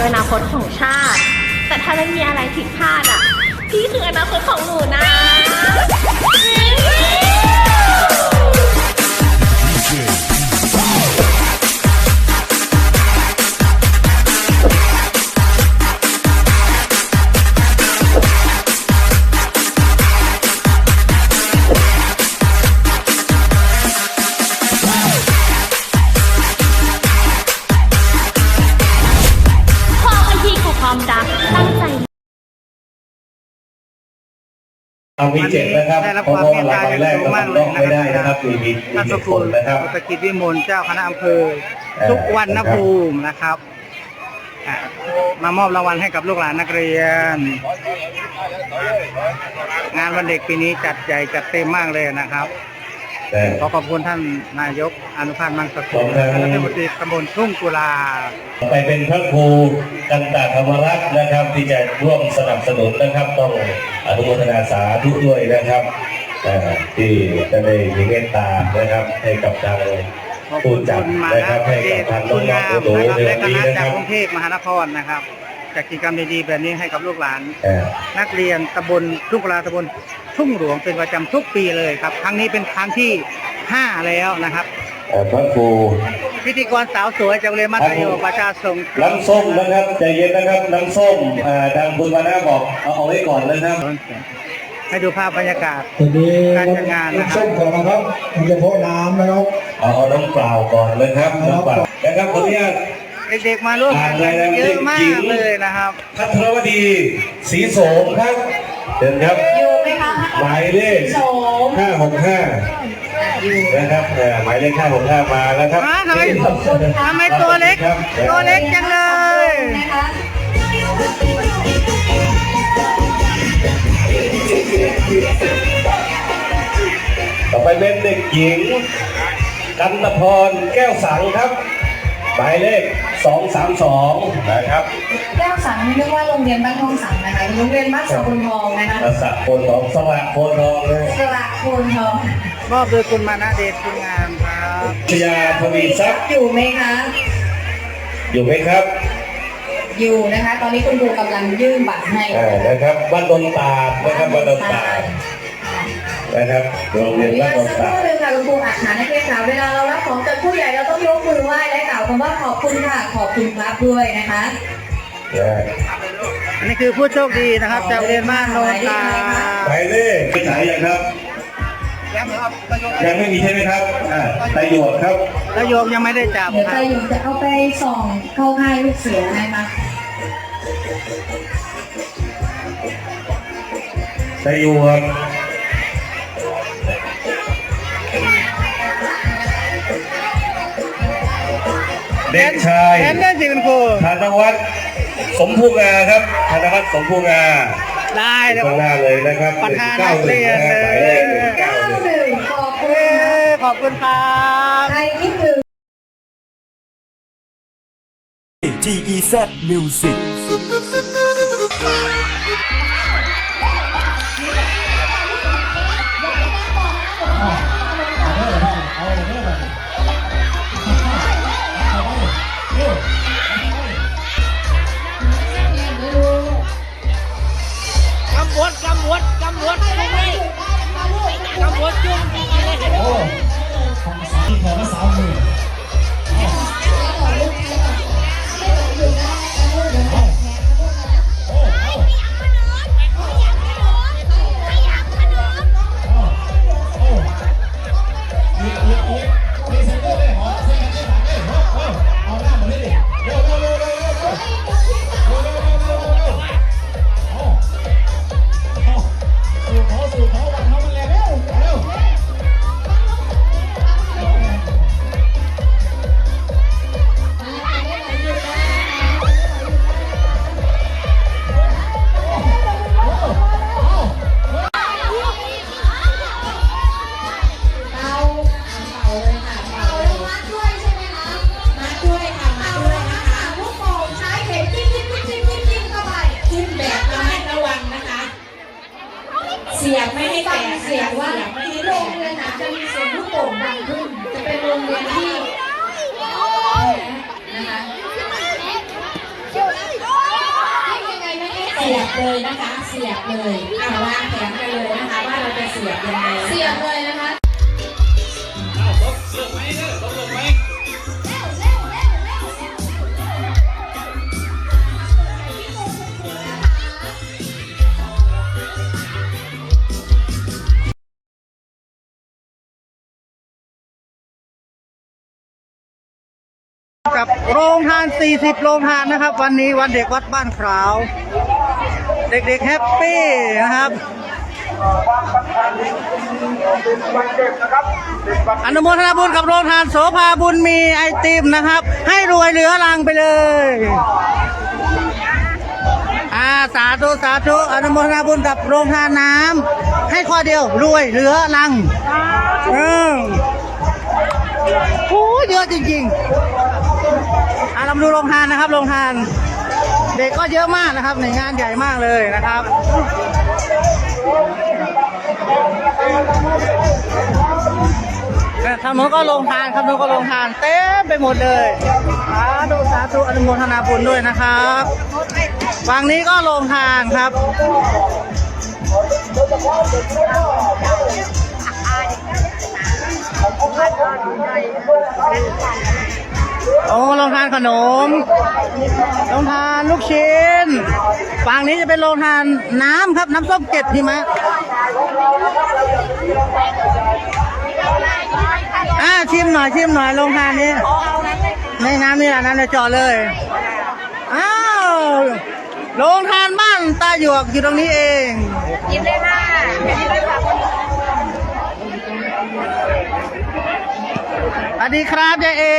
คืออนาคตของชาติ แต่ถ้าไม่มีอะไรผิดพลาดอะ พี่คืออนาคตของหนูนะ เอามีเจ็ดนะครับได้รับเพราะความว่าเมตรางตาวัลอย่างแรกสูงก็มากต้องเลยไม่ได้นะนะคครัรับบมีมีมีท่านเหสตุผกุลลนะครับอุตกิจวิมลเจ้าคณะอำเภอเอ่อทุกวันนนะครับภูมินะครับอะมามอบรางวัลให้กับลูกหลานนักเรียน งานวันเด็กปีนี้จัดใหญ่จัดเต็มมากเลยนะครับแต่ ขอขอบคุณท่านนายกอนุพันธ์มังสขกุอลบคุณรัฐมนตรีตำบลทุ่งกุลาไปเป็นพระครูกันตาธรรมรักษ์นะครับ ที่จะร่วมสนับสนุนนะครับ ต้องอนุโมทนาสาธุด้วยนะครับเอ่อที่จะได้มีเมตตานะครับ ให้กับทางขอบผู้คุณจัดคุณมานะนะครับให้กับทางน้คุณองงามๆหนูนะครับๆในและวันคนี้ณะนะจากครับกรุงเทพมหานครนะครับ จากกิจกรรมดีๆแบบนี้ให้กับลูกหลาน เอ่อนักเรียนตำบลทุ่งกุลาตำบลทุ่งหลวงเป็นประจำทุกปีเลยครับ ครั้งนี้เป็นครั้งที่ 5 แล้วนะครับ เอ่อพระครูพิธีกรสาวสวยจากโรงเรียนมัธยมประชาสงเคราะห์น้ำส้มนะครับใจเย็นนะครับน้ำส้มอ่าทางคุณวานาบอกเอาเอาไว้ก่อนนะครับ ให้ดูภาพบรรยากาศ ทีนี้การจัดงานนะครับ ส้มก่อนนะครับมันจะโพะน้ำนะครับ เอาเอาน้ำเปล่าก่อนเลยครับน้ำเปล่านะครับขออนุญาต เด็กๆมาร่วมงานกันเยอะมากเลยนะครับพัทรวดีสีโสมครับเดินครับอยู่ไหมคะหมายเลขโสมห้าหกห้านะครับเอ่อหมายเลขห้าหกห้ามาแล้วครับอ้าวทำไมทำไมตัวเล็กครับตัวเล็กจังเลยต่อไปเป็นเด็กหญิงกันตพรแก้วสังครับ หมายเลข สองสามสองนะครับแก้วสังเรียกว่าโรงเรียนบ้านทองสังนะคะโรงเรียนบ้านสกุลทองนะคะกษัตริย์โพนทองสละโพนทองเลยสระโคนทองมอบโดยคุณมานะเดชคุณงามครับชยาทวีทรัพย์อยู่ไหมคะอยู่ไหมครับ อยู่นะคะ ตอนนี้คุณครูกำลังยื่นบัตรให้อ่านะครับบ้านดนตาดนะครับบ้านดนตาด นะครับ โรงเรียนเวบ้าลานดนสักคตารู่ดหนึ่งค่ะคุณครูอัดหานักเรียนสาวเวลาเรารับของจากผู้ใหญ่เราต้องยกมือไหว้และกล่าวคำว่าขอบคุณค่ะ ขอบคุณครับด้วยนะคะนะอันนี้คือผู้โชคดีนะครับจากโรงเรียนบ้านโนนตาหมายเลขไปฉายยังครับ ยังไม่มีใช่ไหมครับอ่าประโยชน์ครับแล้วโยมยังไม่ได้จับเดี๋ยวคใจรับอยู่จะเอาไปส่องเข้าค่ายลูกเสือนะคะประโยช เด็กชายแทนได้สิคุณครูธนวัฒน์สมภูงาครับธนวัฒน์สมภูงาได้เลยข้างหน้าเลยนะครับประธานนักเรียนเลยหมายเลขหนึ่งเก้าเก้าหนึ่งหนึ่งขอบคุเอ้ณขอบคุณครับใครคิดถึง GEZ Music วดกำรวจตำบดจุ่มเลยกำบดจุ่มจริงๆเลยเเลยนะคะ เสียบเลยอ่าวางแผนกันเลยนะคะ ว่าเราจะเสียบยังไงเสียบเลยนะคะกับโรงทาน 40 โรงทานนะครับ วันนี้วันเด็กวัดบ้านขาว เด็กๆแฮปปี้นะครับอนุโมทนาบุญกับโรงทานโสภาบุญมีไอติมนะครับ ให้รวยเหลือรังไปเลยอ่าสาธุสาธุอนุโมทนาบุญกับโรงทานน้ำให้ข้อเดียวรวยเหลือรังเออโอ้เยอะจริงๆอะเรามาดูโรงทานนะครับโรงทาน เด็กก็เยอะมากนะครับในงานใหญ่มากเลยนะครับทางโน้นก็ลงทานครับโน้นก็ลงทาน เต็มไปหมดเลยสาธุสาธุอนุโมทนาบุญด้วยนะครับฝั่งนี้ก็ลงทานครับ โอ้โลงทานขนมโลงทานลูกชิ้นฝั่งนี้จะเป็นโรงทานน้ำครับ น้ำส้มเก็ดหิมะอ่าชิมหน่อยชิมหน่อยลงทานนี้ในน้ำนี่แหละน้ำในจอเลย อ้าวโรงทานบ้านตาหยวกอยู่ตรงนี้เองยิ้มเลยค่ะยิ้มเลยค่ะ สวัสดีครับยายเอ็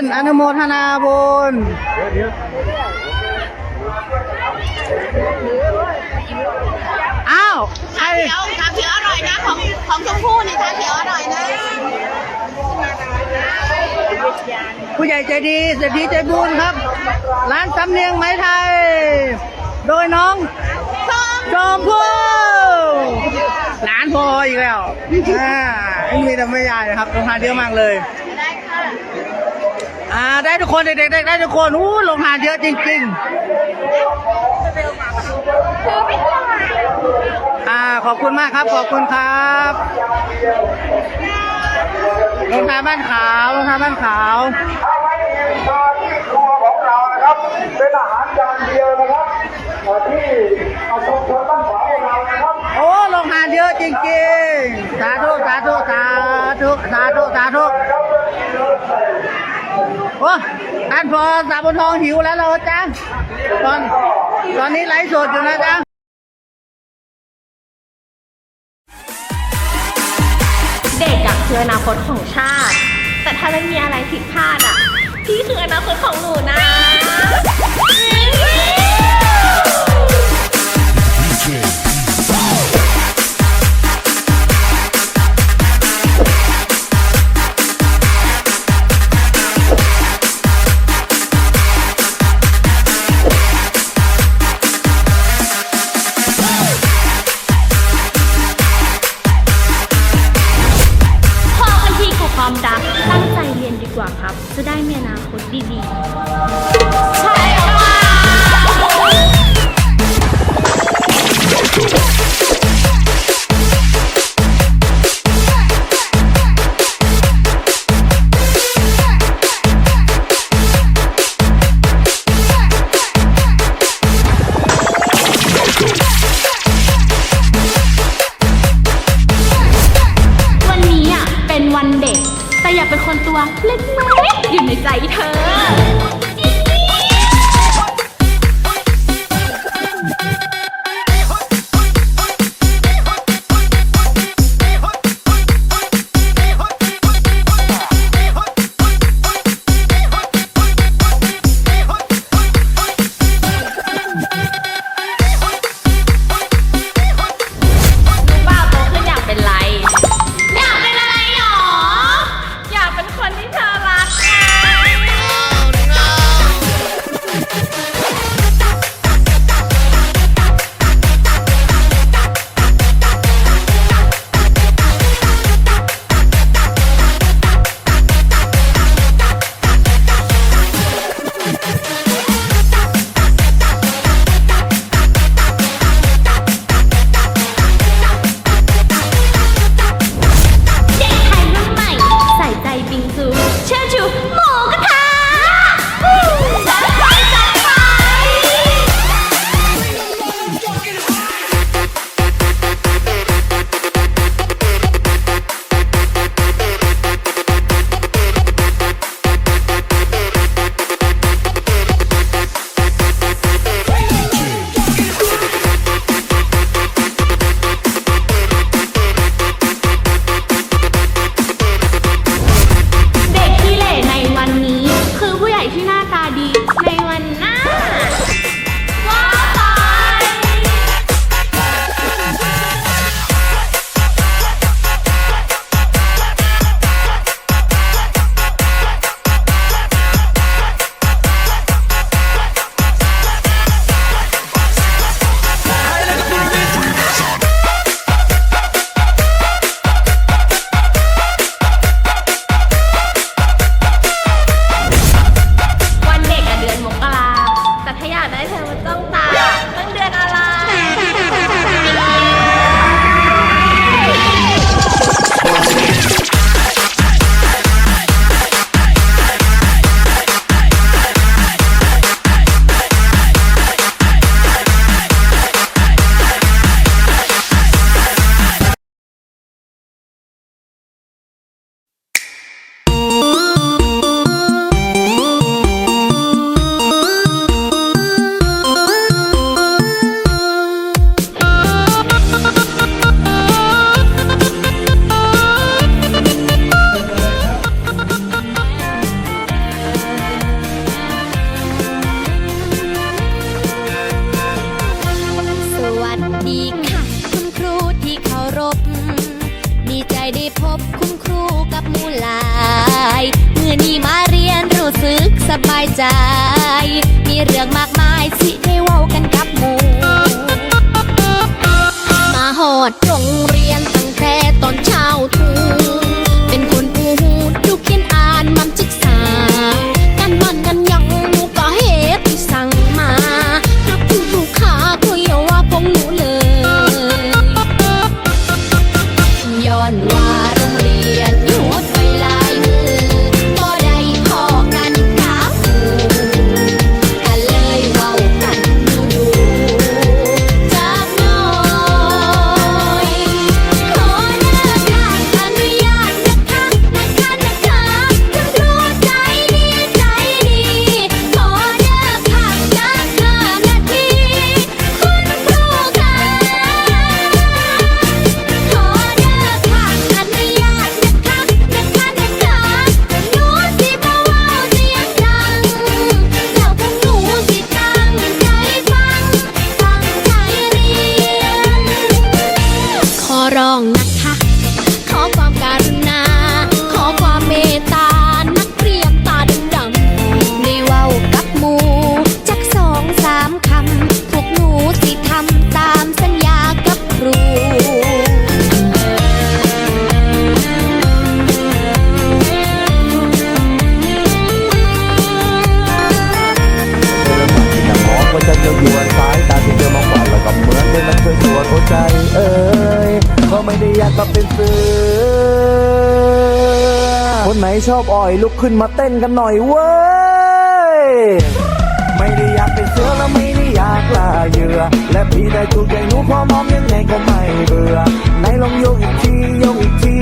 นอนุโมทนาบุญอ้าวใครเขียวชาเขียวอร่อยนะของของชมพู่นี่ชาเขียวอร่อยนะผู้ใหญ่ใจดีเศรษฐีใจบุญครับ ร้านสำเนียงไหมไทย โดยน้องชมพู่ร้านพออีกแล้วอ่ามีแต่ไม่ใหญ่ครับโรงทานเยอะมากเลย อ่าได้ทุกคนเด็กๆได้ได้ทุกคนอู้โรงทานเยอะจริง ๆ อ่าขอบคุณมากครับขอบคุณครับโรงทานบ้านขาวโรงทานบ้านขาวถ้าไม่มีทานที่ครัวของเรานะครับ เป็นอาหารจานเดียวนะครับเอ่อที่เอาชุมชนบ้านขวางของเรานะครับ โอ้โรงทานเยอะจริงๆ สาธุสาธุสาธุสาธุสาธุ โอ้ท่านพอสาบนทองหิวแล้วเหราจ้าตอนตอนนี้ไลฟ์สดอยู่นะจ๊ะเด็กอะคืออนาคตของชาติ แต่ถ้าไม่มีอะไรผิดพลาดอะพี่คืออนาคตของหนูนะพ ร้องนะ ไม่ได้อยากมาเป็นเสือ คนไหนชอบอ่อยลุกขึ้นมาเต้นกันหน่อยเว้ย ไม่ได้อยากเป็นเสือและไม่ได้อยากลาเยื่อ และพี่ได้ถูกใจหนูพอมองยังไงก็ไม่เบื่อ ไหนลองโยกอีกทีโยกอีกที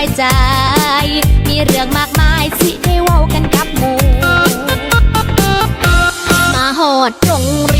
ายใจ มีเรื่องมากมายสิได้เว้ากันกับหมูมาหอดตรงเรียน